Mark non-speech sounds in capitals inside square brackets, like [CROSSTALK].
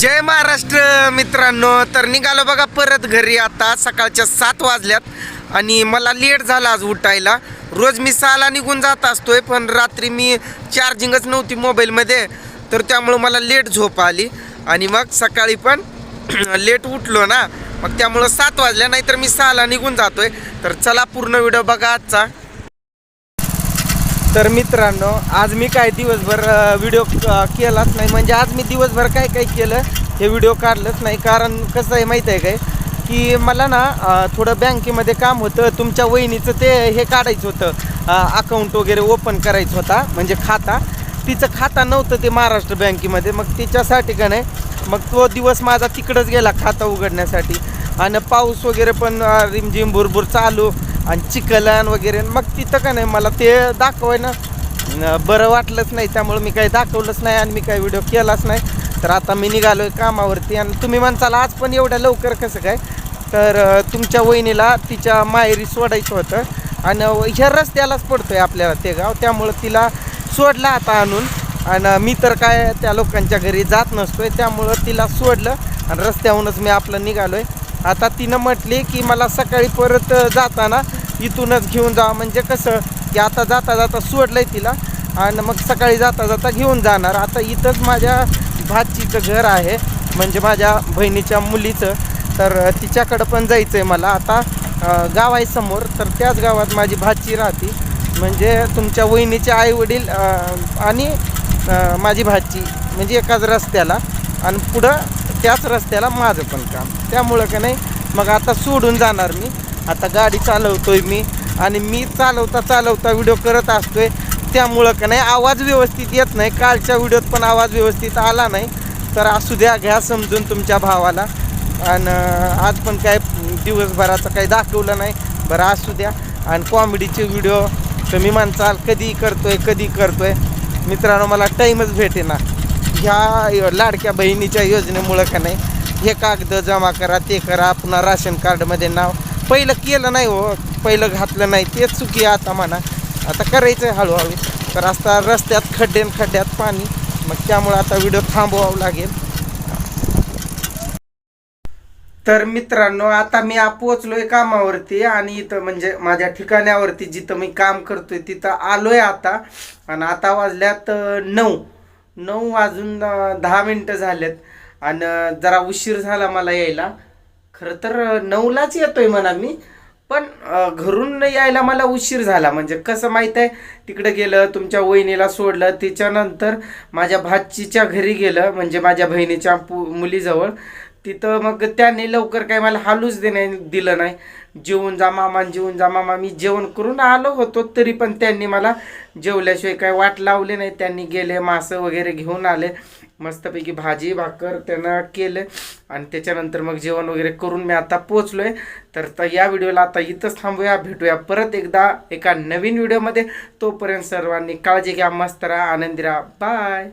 जय महाराष्ट्र मित्रांनो. तर निघालो बघा परत घरी आता. सकाळच्या सात वाजल्यात आणि मला लेट झाला आज उठायला. रोज मी सहाला निघून जात असतोय पण रात्री मी चार्जिंगच नव्हती मोबाईलमध्ये तर त्यामुळं मला लेट झोप आली. आणि मग सकाळी पण [CLEARS THROAT] लेट उठलो ना. मग त्यामुळं सात वाजल्या नाहीतर मी सहाला निघून जातोय. तर चला पूर्ण व्हिडिओ बघा आजचा. तर मित्रांनो आज मी काय दिवसभर व्हिडिओ केलाच नाही. म्हणजे आज मी दिवसभर काय काय केलं हे व्हिडिओ काढलंच नाही. कारण कसं आहे माहीत आहे काय? की मला ना थोडं बँकेमध्ये काम होतं. तुमच्या वहिनीचं ते हे काढायचं होतं. अकाउंट वगैरे ओपन करायचं होता म्हणजे खाता. तिचं खाता नव्हतं ते महाराष्ट्र बँकेमध्ये. मग तिच्यासाठी का नाही मग तो दिवस माझा तिकडंच गेला खाता उघडण्यासाठी. आणि पाऊस वगैरे पण रिमझिम भुरभुर चालू. आणि चिकलन वगैरे मग तिथं का नाही मला ते दाखवायला बरं वाटलंच नाही. त्यामुळे मी काही दाखवलंच नाही आणि मी काही व्हिडिओ केलाच नाही. तर आता मी निघालो आहे कामावरती आणि तुम्ही म्हणताल आज पण एवढ्या लवकर कसं काय? तर तुमच्या वहिनीला तिच्या माहेरी सोडायचं होतं. आणि ह्या रस्त्यालाच पडतो आहे आपल्याला ते गाव. त्यामुळं तिला सोडलं आता आणून. आणि मी तर काय त्या लोकांच्या घरी जात नसतो आहे त्यामुळं तिला सोडलं आणि रस्त्याहूनच मी आपलं निघालो आहे आता तिनं म्हटली की मला सकाळी परत जाताना इथूनच घेऊन जा. म्हणजे कसं की आता जाता जाता सोडलंय तिला आणि मग सकाळी जाता जाता घेऊन जाणार. आता इथंच माझ्या भाचीचं घर आहे. म्हणजे माझ्या बहिणीच्या मुलीचं. तर तिच्याकडं पण जायचं आहे मला. आता गाव आहे समोर तर त्याच गावात माझी भाची राहते. म्हणजे तुमच्या वहिनीचे आईवडील आणि माझी भाची. म्हणजे एकाच रस्त्याला. आणि पुढं त्याच रस्त्याला माझं पण काम. त्यामुळं का नाही मग आता सोडून जाणार मी. आता गाडी चालवतोय मी आणि मी चालवता चालवता व्हिडिओ करत असतोय. त्यामुळं का नाही आवाज व्यवस्थित येत नाही. कालच्या व्हिडिओत पण आवाज व्यवस्थित आला नाही. तर असू द्या घ्या समजून तुमच्या भावाला. आणि आज पण काय दिवसभराचं काही दाखवलं नाही. बरं असू द्या. आणि कॉमेडीचे व्हिडिओ तुम्ही म्हणचाल कधी करतोय कधी करतोय. मित्रांनो मला टाईमच भेटे ना ह्या लाडक्या बहिणीच्या योजनेमुळं का नाही हे कागद जमा करा ते करा पुन्हा राशन कार्डमध्ये नाव. पहिलं केलं नाही हो पहिलं घातलं नाही तेच चुकी आहे आता म्हणा. आता करायचं आहे हळूहळू. तर आता रस्त्यात खड्डे खड्ड्यात पाणी मग त्यामुळं आता व्हिडिओ थांबवावं लागेल. तर मित्रांनो आता मी पोचलोय कामावरती आणि इथं म्हणजे माझ्या ठिकाण्यावरती जिथं मी काम करतोय तिथं आलोय आता. आणि आता वाजल्यात नऊ. नऊ वाजून दहा मिनटं झालेत. आणि जरा उशीर झाला मला यायला. खरं तर नऊलाच येतोय म्हणा मी. पण घरून यायला मला उशीर झाला. म्हणजे कसं माहीत आहे? तिकडं गेलं तुमच्या वहिनीला सोडलं. त्याच्यानंतर माझ्या भाचीच्या घरी गेलं. म्हणजे माझ्या बहिणीच्या पु मुलीजवळ. तिथं मग त्यांनी लवकर काय मला हालूच देणे दिलं नाही. जेवून जा मामा जेवून जा मामा. मी जेवण करून आलो होतो तरी पण त्यांनी मला जेवल्याशिवाय काय वाट लावली नाही. त्यांनी गेले मासं वगैरे घेऊन आले. मस्तपैकी भाजी भाकर त्यांना केले. आणि त्याच्यानंतर मग जेवण वगैरे करून मी आता पोचलोय तर या व्हिडिओला आता इथंच थांबूया. भेटूया परत एकदा एका नवीन व्हिडिओमध्ये. तोपर्यंत सर्वांनी काळजी घ्या मस्त राहा आनंदी राहा. बाय!